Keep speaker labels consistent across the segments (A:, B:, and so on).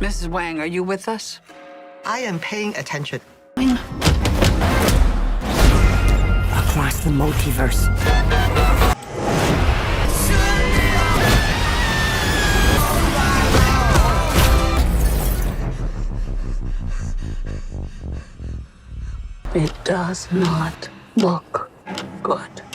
A: Mrs. Wang, are you with us?
B: I am paying attention.
C: Across the multiverse.
A: It does not look good.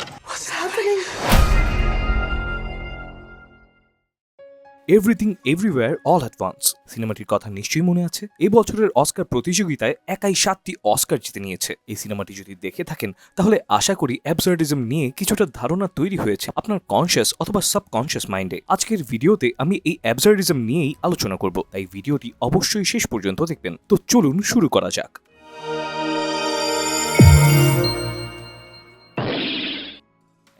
D: Everything everywhere all at once সিনেমাটির কথা নিশ্চয়ই মনে আছে? এবছরের Oscar প্রতিযোগিতায় একাই সাতটি অস্কার জিতে নিয়েছে। এই সিনেমাটি যদি দেখে থাকেন, তাহলে আশা করি অ্যাবসার্ডিজম নিয়ে কিছুটা ধারণা তৈরি হয়েছে আপনার কনসিয়াস অথবা সাবকনসিয়াস মাইন্ডে আজকের ভিডিওতে আমি এই অ্যাবসার্ডিজম নিয়েই আলোচনা করব। তাই ভিডিওটি অবশ্যই শেষ পর্যন্ত দেখবেন। তো চলুন শুরু করা যাক।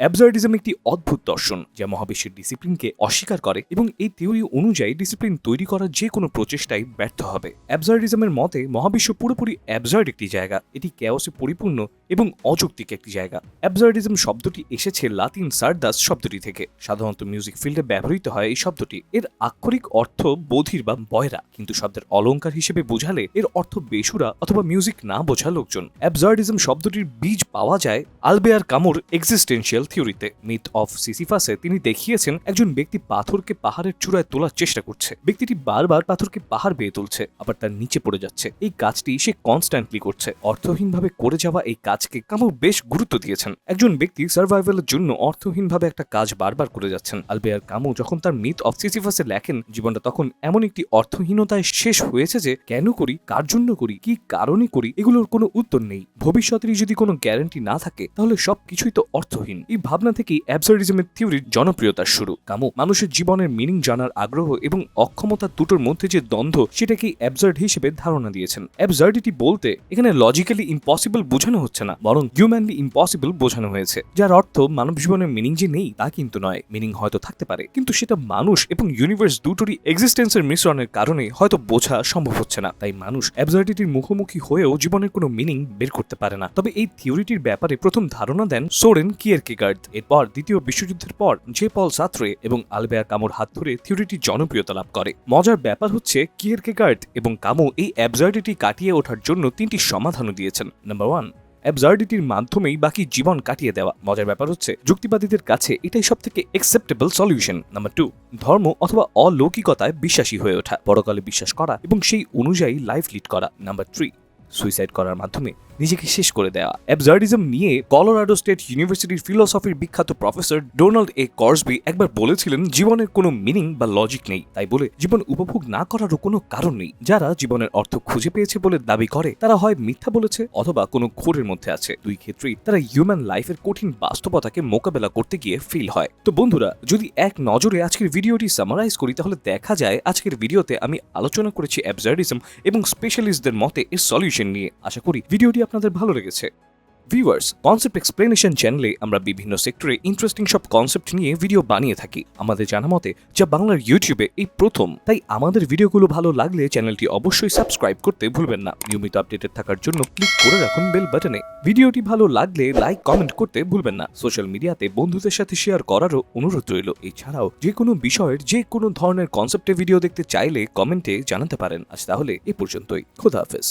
D: অ্যাবসার্ডিজম একটি অদ্ভুত দর্শন, যা মহাবিশ্বের ডিসিপ্লিনকে অস্বীকার করে এবং এই থিওরি অনুযায়ী ডিসিপ্লিন তৈরি করার যে কোনো প্রচেষ্টাই ব্যর্থ হবে। অ্যাবসার্ডিজমের মতে, মহাবিশ্ব পুরোপুরি অ্যাবসার্ড একটি জায়গা, এটি ক্যাওসে পরিপূর্ণ এবং অযৌক্তিক একটি জায়গা। অ্যাবসার্ডিজম শব্দটি এসেছে লাতিন সারদাস শব্দটি থেকে। সাধারণত মিউজিক ফিল্ডে ব্যবহৃত হয় এই শব্দটি। এর আক্ষরিক অর্থ বধির বা বয়রা, কিন্তু শব্দের অলঙ্কার হিসেবে বোঝালে এর অর্থ বেসুরা অথবা মিউজিক না বোঝা লোকজন। অ্যাবসার্ডিজম শব্দটির বীজ পাওয়া যায় আলবেয়ার কামুর এক্সিস্টেন্সিয়াল থিওরিতে মিথ অফ সিসিফাসে তিনি দেখিয়েছেন একজন ব্যক্তি পাথরকে পাহাড়ের চূড়ায় তোলার চেষ্টা করছে। ব্যক্তিটি বারবার পাথরকে পাহাড় বেয়ে তুলছে, আবার তার নিচে পড়ে যাচ্ছে। এই কাজটি সে কনস্ট্যান্টলি করছে। অর্থহীনভাবে করে যাওয়া এই কাজকে কামু বেশ গুরুত্ব দিয়েছেন। একজন ব্যক্তি সার্ভাইভালের জন্য অর্থহীনভাবে একটা কাজ বারবার করে যাচ্ছেন। আলবেয়ার কামু যখন তার মিথ অফ সিসিফাসে লেখেন, জীবনটা তখন এমন একটি অর্থহীনতায় শেষ হয়েছে যে, কেন করি, কার জন্য করি, কি কারণে করি, এগুলোর কোনো উত্তর নেই। ভবিষ্যতেরই যদি কোনো গ্যারান্টি না থাকে, তাহলে সব কিছুই তো অর্থহীন। এই ভাবনা থেকেই অ্যাবসার্ডিজমের থিওরির জনপ্রিয়তার শুরু। কামু, মানুষের জীবনের মিনিং জানার আগ্রহ এবং অক্ষমতা দুটোর মধ্যে যে দ্বন্দ্ব সেটাকেই অ্যাবসার্ড হিসেবে ধারণা দিয়েছেন। অ্যাবসার্ডিটি বলতে এখানে লজিক্যালি ইম্পসিবল বোঝানো হচ্ছে না, বরং হিউম্যানলি ইম্পসিবল বোঝানো হয়েছে। যার অর্থ মানব জীবনের মিনিং যে নেই, তা কিন্তু নয়। মিনিং হয়তো থাকতে পারে, কিন্তু সেটা মানুষ এবং ইউনিভার্স দুটোরই এক্সিস্টেন্সের মিশ্রণের কারণে হয়তো বোঝা সম্ভব হচ্ছে না। তাই মানুষ অ্যাবসার্ডিটির মুখোমুখি হয়েও জীবনের কোনো মিনিং বের করতে পারে না। তবে এই থিওরিটির ব্যাপারে প্রথম ধারণা দেন সোরেন কিয়ারকেগার্ড এরপর দ্বিতীয় বিশ্বযুদ্ধের পর জে পল সাত্রে এবং আলবেয়ার কামোর হাত ধরে থিওরিটি জনপ্রিয়তা লাভ করে। মজার ব্যাপার হচ্ছে, কিয়ারকেগার্ড এবং কামো এই অ্যাবসার্ডিটি কাটিয়ে ওঠার জন্য তিনটি সমাধানও দিয়েছেন। নাম্বার ওয়ান অ্যাবসার্ডিটির মাধ্যমেই বাকি জীবন কাটিয়ে দেওয়া। মজার ব্যাপার হচ্ছে, যুক্তিবাদীদের কাছে এটাই সব থেকে অ্যাকসেপ্টেবল সলিউশন নাম্বার টু ধর্ম অথবা অলৌকিকতায় বিশ্বাসী হয়ে ওঠা। পরকালে বিশ্বাস করা এবং সেই অনুযায়ী লাইফ লিড করা। নাম্বার থ্রি সুইসাইড করার মাধ্যমে নিজেকে শেষ করে দেওয়া অ্যাবসার্ডিজম নিয়ে কলোরাডো স্টেট ইউনিভার্সিটির ফিলোসফির বিখ্যাত প্রফেসর ডোনাল্ড এ কর্সবি একবার বলেছিলেন, জীবনের কোনো মিনিং বা লজিক নেই। তাই বলে, জীবন উপভোগ না করারও কোনো কারণ নেই। যারা জীবনের অর্থ খুঁজে পেয়েছে বলে দাবি করে, তারা হয় মিথ্যা বলেছে অথবা কোনো ঘোরের মধ্যে আছে। দুই ক্ষেত্রেই তারা হিউম্যান লাইফের কঠিন বাস্তবতাকে মোকাবেলা করতে গিয়ে ফিল হয়। তো বন্ধুরা, যদি এক নজরে আজকের ভিডিওটি সামারাইজ করি, তাহলে দেখা যায় আজকের ভিডিওতে আমি আলোচনা করেছি অ্যাবসার্ডিজম এবং স্পেশালিস্টদের মতে এর সলিউশন নিয়ে। আশা করি ভিডিওটি আপনাদের ভালো লেগেছে। ভিউয়ার্স কনসেপ্ট এক্সপ্লেনেশন চ্যানেলে আমরা বিভিন্ন সেক্টরে ইন্টারেস্টিং সব কনসেপ্ট নিয়ে ভিডিও বানিয়ে থাকি। আমাদের জানা মতে, যা বাংলার ইউটিউবে এই প্রথম। তাই আমাদের ভিডিওগুলো ভালো লাগলে চ্যানেলটি অবশ্যই সাবস্ক্রাইব করতে ভুলবেন না। নিয়মিত আপডেটেড থাকার জন্য ক্লিক করে রাখুন বেল বাটনে ভিডিওটি ভালো লাগলে লাইক কমেন্ট করতে ভুলবেন না। সোশ্যাল মিডিয়াতে বন্ধুদের সাথে শেয়ার করারও অনুরোধ রইল। এছাড়াও যে কোনো বিষয়ের, যে কোনো ধরনের কনসেপ্টে ভিডিও দেখতে চাইলে কমেন্টে জানাতে পারেন। আজ তাহলে এ পর্যন্তই। খোদা হাফেজ।